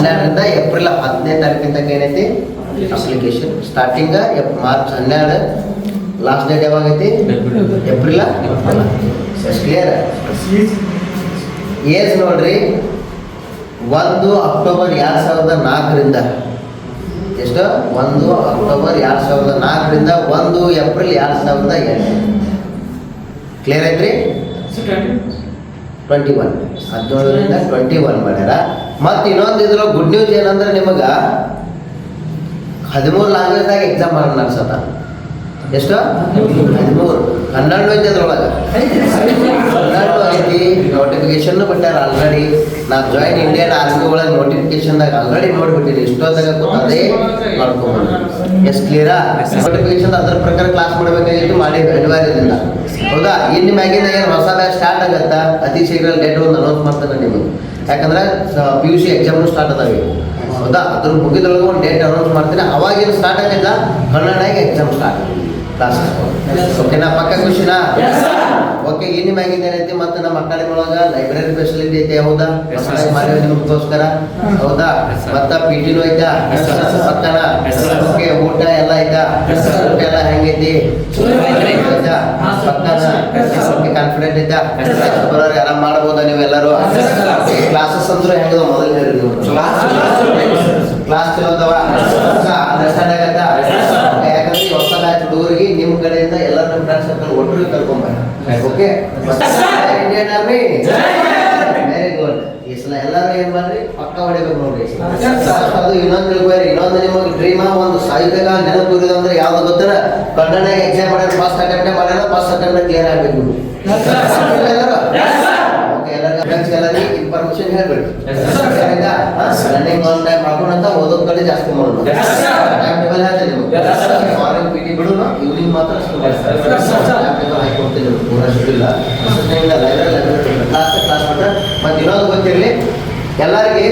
ಹನ್ನೆರಡರಿಂದ ಏಪ್ರಿಲ್ ಹದಿನೈದು ತಾರೀಕಿನ ತನಕ ಏನೈತಿ? ಅಪ್ಲಿಕೇಶನ್ ಸ್ಟಾರ್ಟಿಂಗ್ ಮಾರ್ಚ್ ಹನ್ನೆರಡು. ಲಾಸ್ಟ್ ಡೇಟ್ ಯಾವಾಗ ಐತಿ ಏಪ್ರಿಲ್ ಕ್ಲಿಯರ್ ಏಜ್ ನೋಡ್ರಿ. ಒಂದು ಅಕ್ಟೋಬರ್ ಎರಡು ಸಾವಿರದ ನಾಲ್ಕರಿಂದ. ಎಷ್ಟು? ಒಂದು ಅಕ್ಟೋಬರ್ ಎರಡು ಸಾವಿರದ ನಾಲ್ಕರಿಂದ ಒಂದು ಏಪ್ರಿಲ್ ಎರಡು ಸಾವಿರದ ಎಂಟು. ಕ್ಲಿಯರ್ ಐತ್ರಿ? ಟ್ವೆಂಟಿ ಒನ್ ಹದಿನೇಳರಿಂದ ಟ್ವೆಂಟಿ ಒನ್ ಮಾಡ್ಯಾರ. ಮತ್ತು ಇನ್ನೊಂದು ಇದ್ರ ಗುಡ್ ನ್ಯೂಸ್ ಏನಂದ್ರೆ ನಿಮಗೆ ಹದಿಮೂರು ಲ್ಯಾಂಗ್ವೇಜ್ದಾಗ ಎಕ್ಸಾಮ್ ಮಾಡೋಣ ನಡ್ಸತ್ತ ಎಷ್ಟು? ಹದಿಮೂರು. ಹನ್ನೆರಡು ಐತಿ ಐತಿ ನೋಟಿಫಿಕೇಶನ್ ಬಿಟ್ಟಾರ ಆಲ್ರೆಡಿ ನಾ ಜಾಯಿನ್ ಇಂಡಿಯನ್ ಆರ್ಮಿ ಒಳಗೆ ನೋಟಿಫಿಕೇಶನ್ದಾಗ ಆಲ್ರೆಡಿ ನೋಡ್ಬಿಟ್ಟಿನಿ ಇಷ್ಟೊತ್ತಾಗ ಅದೇ ಮಾಡ್ಕೊಂಬಂದು ಎಷ್ಟು ಕ್ಲಿಯರಾ ನೋಟಿಫಿಕೇಶನ್ ಅದ್ರ ಪ್ರಕಾರ ಕ್ಲಾಸ್ ಮಾಡಬೇಕಾಗಿತ್ತು ಮಾಡಿ ಅನಿವಾರ್ಯದಿಂದ. ಹೌದಾ? ಇನ್ನು ಮ್ಯಾಗಿನ ಏನು ಹೊಸ ಬ್ಯಾಚ್ ಸ್ಟಾರ್ಟ್ ಆಗತ್ತ? ಅತಿ ಶೀಘ್ರ ಡೇಟ್ ಒಂದು ಅನೌನ್ಸ್ ಮಾಡ್ತಾನೆ ನಿಮಗೆ. ಯಾಕಂದ್ರೆ ಪಿ ಯು ಸಿ ಎಕ್ಸಾಮ್ನು ಸ್ಟಾರ್ಟ್ ಅದಾವೆ. ಹೌದಾ? ಅದ್ರ ಮುಗಿದೊಳಗೆ ಒಂದು ಡೇಟ್ ಅನೌನ್ಸ್ ಮಾಡ್ತೀನಿ. ಅವಾಗಿನ ಸ್ಟಾರ್ಟ್ ಆಗಿಲ್ಲ ಕನ್ನಡಾಗಿ ಎಕ್ಸಾಮ್ ಸ್ಟಾರ್ಟ್ ಕ್ಲಾಸ್ ಓಕೆನಾ ಪಕ್ಕ ಖುಷಿನಾ? ಓಕೆ ಇನ್ನು ಮ್ಯಾಗಿಂದ ಏನೈತಿ ಮತ್ತೆ ನಮ್ಮ ಅಕಾಡೆಮಿ ಲೈಬ್ರರಿ ಫೆಸಿಲಿಟಿ ಐತೆ ಹೌದಾ ನಿಮಗೋಸ್ಕರ ಹೌದಾ ಮತ್ತ ಪಿ ಟಿನೂ ಐತಾ ಪಕ್ಕನ ಓಕೆ ಊಟ ಎಲ್ಲ ಐತಾ ಊಟ ಎಲ್ಲ ಹೆಂಗೈತಿ ಐತಾ ಪಕ್ಕನ ಓಕೆ ಕಾನ್ಫಿಡೆಂಟ್ ಐತಾ ಬರೋರು ಆರಾಮ್ ಮಾಡ್ಬೋದಾ ನೀವೆಲ್ಲರೂ ಕ್ಲಾಸಸ್ ಅಂದ್ರೆ ಹೆಂಗದ ಮೊದಲನೇ class Indian army very good ಈ ಸಲ ಎಲ್ಲರೂ ಏನ್ ಮಾಡ್ರಿ ಪಕ್ಕ ಹೊಡಿಬೇಕು ನೋಡ್ರಿ ಅದು ಇನ್ನೊಂದು ತಿಳ್ಕೊರಿ ಇನ್ನೊಂದು ನಿಮಗೆ ಡ್ರೀಮ್ ಒಂದು ಸಾಹಿತ್ಯಕ ನೆನಪು ಅಂದ್ರೆ ಯಾವ್ದು ಗೊತ್ತರ ಕನ್ನಡ ಎಕ್ಸಾಮ್ ಮಾಡ್ಯಾರ ಫಸ್ಟ್ ಅಟೆಂಪ್ಟ್ ಮಾಡ್ಯಾರ ಫಸ್ಟ್ ಅಟೆಂಪ್ಟ್ ಕ್ಲಿಯರ್ ಆಗ್ಬೇಕು ಎಲ್ಲರಿಗೂ ಇನ್ಫಾರ್ಮೇಶನ್ ಹೇಳ್ಬೇಕು ರನ್ನಿಂಗ್ ಆನ್ ಟೈಮ್ ಮಾಡ್ಕೊಂಡಂತ ಓದೋದ್ ಕಡೆ ಜಾಸ್ತಿ ಮಾಡೋಣ ಟೈಮ್ ಟೇಬಲ್ ಹೇಳ್ತೀನಿ ನಿಮ್ಗೆ ಮಾರ್ನಿಂಗ್ ಪಿ ಟಿ ಬಿಡು ಈವ್ನಿಂಗ್ ಮಾತ್ರ ಲೈಬ್ರರಿ ಕ್ಲಾಸ್ ಕ್ಲಾಸ್ ಮಾಡ್ರೆ ಮತ್ತೆ ಇನ್ನೊಂದು ಗೊತ್ತಿರಲಿ, ಎಲ್ಲರಿಗೆ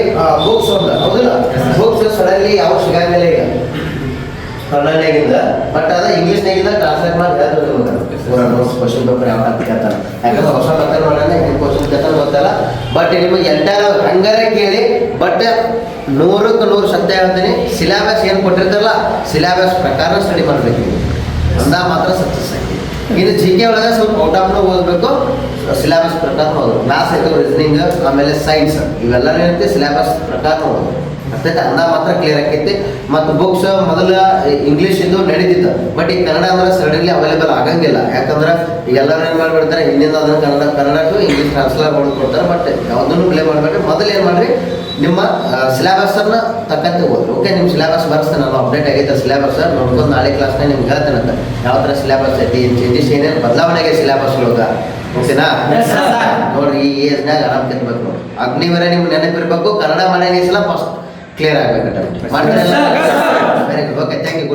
ಬುಕ್ಸ್ ಒಂದು. ಹೌದಿಲ್ಲ? ಬುಕ್ಸ್ ಸಡನ್ಲಿ ಯಾವ ಸಿಗಂಗಿಲ್ಲ ಈಗ ಕನ್ನಡನಾಗಿಂದ ಬಟ್ ಅದ ಇಂಗ್ಲೀಷ್ನಾಗಿಂದ ಟ್ರಾನ್ಸ್ಲೇಟ್ ಮಾಡಿ ಹೇಳ್ತಾರೆ ನಿಮ್ಗೆ ಪೂರ ನೋಟ್ಸ್ ಕ್ವಶನ್ ಪೇಪರ್ ಯಾವ ಅಂತ ಕೇಳ್ತಾನೆ ಯಾಕಂದ್ರೆ ಹೊಸ ಮೆಥಡ್ ಮಾಡೋಣ ಹೆಂಗೆ ಕ್ವಶನ್ ಕೇಳ್ತಾನೆ ಗೊತ್ತಲ್ಲ. ಬಟ್ ನಿಮಗೆ ಎಂಟಾರ ಹಂಗಾರೆ ಕೇಳಿ ಬಟ್ ನೂರಕ್ಕೆ ನೂರು ಸತ್ಯ ಹೇಳ್ತೀನಿ. ಸಿಲೆಬಸ್ ಏನು ಕೊಟ್ಟಿರ್ತಾರಲ್ಲ ಸಿಲೆಬಸ್ ಪ್ರಕಾರ ಸ್ಟಡಿ ಮಾಡಬೇಕು. ನೀವು ಅಂದ ಮಾತ್ರ ಸಕ್ಸಸ್ ಆಗಿ. ಇನ್ನು ಜಿ ಕೆ ಒಳಗೆ ಸ್ವಲ್ಪ ಔಟ್ ಆಫ್ ಓದಬೇಕು. ಸಿಲೆಬಸ್ ಪ್ರಕಾರ ಓದಬೇಕು. ಮ್ಯಾಥ್ಸ್ ಐತೆ ರೀಸನಿಂಗ್ ಆಮೇಲೆ ಸೈನ್ಸ್ ಇವೆಲ್ಲ ಏನಂತೆ ಸಿಲೆಬಸ್ ಪ್ರಕಾರ ಓದಬೇಕು. ಅರ್ಥೈತೆ? ಅಂದ ಮಾತ್ರ ಕ್ಲಿಯರ್ ಆಕೈತಿ. ಮತ್ತು ಬುಕ್ಸ್ ಮೊದಲ ಇಂಗ್ಲೀಷ್ ಇದು ನಡೀತಿತ್ತು. ಬಟ್ ಈ ಕನ್ನಡ ಅಂದ್ರೆ ಸಡನ್ಲಿ ಅವೈಲೇಬಲ್ ಆಗಂಗಿಲ್ಲ. ಯಾಕಂದ್ರೆ ಈಗ ಎಲ್ಲರೂ ಏನು ಮಾಡ್ಬಿಡ್ತಾರೆ? ಹಿಂದಿನ ಅದನ್ನು Kannada Kannada to English translate ಮಾಡ್ಕೊಡ್ತಾರೆ ಬಟ್ ಯಾವುದನ್ನು ಪ್ಲೇ ಮಾಡಬೇಕು ಮೊದಲು ಏನು ಮಾಡ್ರಿ? ನಿಮ್ಮ ಸಿಲೆಬಸ್ ಅನ್ನ ತಕ್ಕಂತೆ ಓದ್ರಿ. ಓಕೆ ನಿಮ್ಮ ಸಿಲೆಬಸ್ ಬರ್ಸ್ತೆ ನಾನು ಅಪ್ಡೇಟ್ ಆಗೈತೆ ಸಿಲೆಬಸ್ ನೋಡ್ಕೊಂಡು ನಾಳೆ ಕ್ಲಾಸ್ನಾಗ ನಿಮ್ಗೆ ಹೇಳ್ತೇನೆ ಯಾವ ಥರ ಸಿಲೆಬಸ್ ಐತಿ? ಏನು ಚೇಂಜಸ್ ಏನೇನು ಬದಲಾವಣೆಗೆ ಸಿಲೆಬಸ್ ಒಳಗೆ ಓಕೆನಾ ನೋಡ್ರಿ ಈ ಏಜ್ನಾಗ ಆರಾಮ್ ತಿನ್ಬೇಕು ನೋಡ್ರಿ. ಅಗ್ನಿವರ ನಿಮ್ಗೆ ನೆನಪಿರ್ಬೇಕು. ಕನ್ನಡ ಮನೆ ನೀಸಲ ಫಸ್ಟ್ ಕ್ಲಿಯರ್ ಆಗ್ಬೇಕು ಮಾಡ್ತಾರೆ very good okay thank you